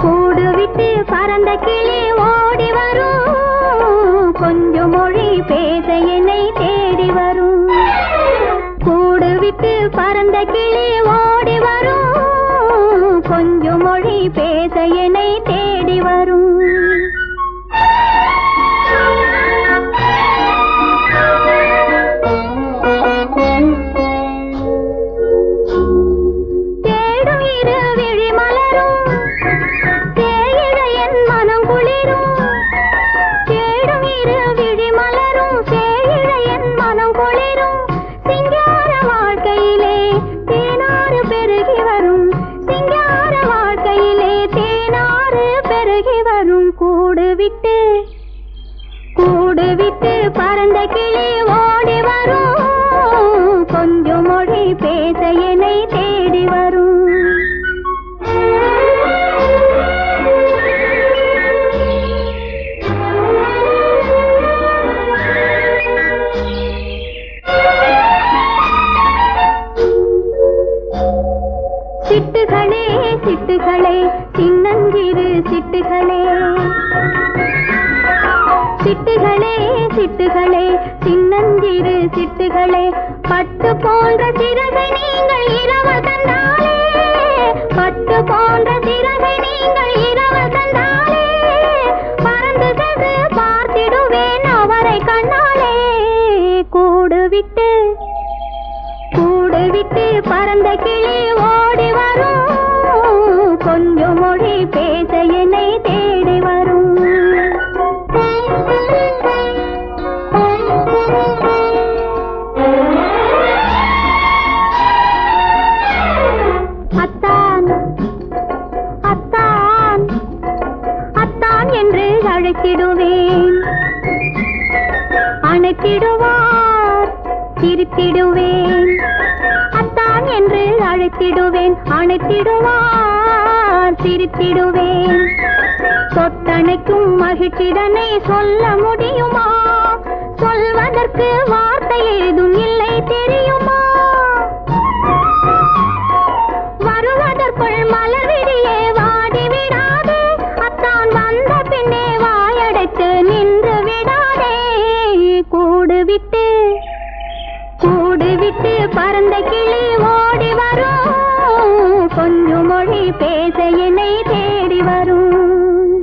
கூடு விட்டு பறந்த கிளி ஓடி வரும். கொஞ்சம் மொழி பேச என்னை தேடி வரும். கூடு விட்டு பறந்த கிளி ஓடி வரும். கொஞ்சம் மொழி பேச என்னை தேடி வரும். தேடி வரும். சிட்டுகளே சிட்டுகளே சின்னஞ்சிறு சிட்டுகளே. சிட்டுகளே சிட்டுகளே சின்னஞ்சிறு சிட்டுகளே. பட்டு போன்ற சிறகை நீங்கள் விட்டு கூடு விட்டு பறந்த கிளி ஓடி வரும். கொஞ்சம் மொழி பேச என்னை தேடி வரும். அத்தான் அத்தான் அத்தான் என்று அழைத்திடுவேன். அணைத்திடுவான். சிரித்திடுவேன். அத்தான் என்று அழைத்திடுவேன். அணைத்திடுவார் சிரித்திடுவேன். சொத்தனைக்கும் மகிழ்ச்சிதனை சொல்ல முடியுமா? சொல்வதற்கு வார்த்தை ஏதும் இல்லை தெரியுமா? வருவதற்குள் மலர் விடியே வாடி அத்தான் வந்த பின்னே வாயடைத்து நின்று விடாதே. கூடு கூடு விட்டு பறந்த கிளி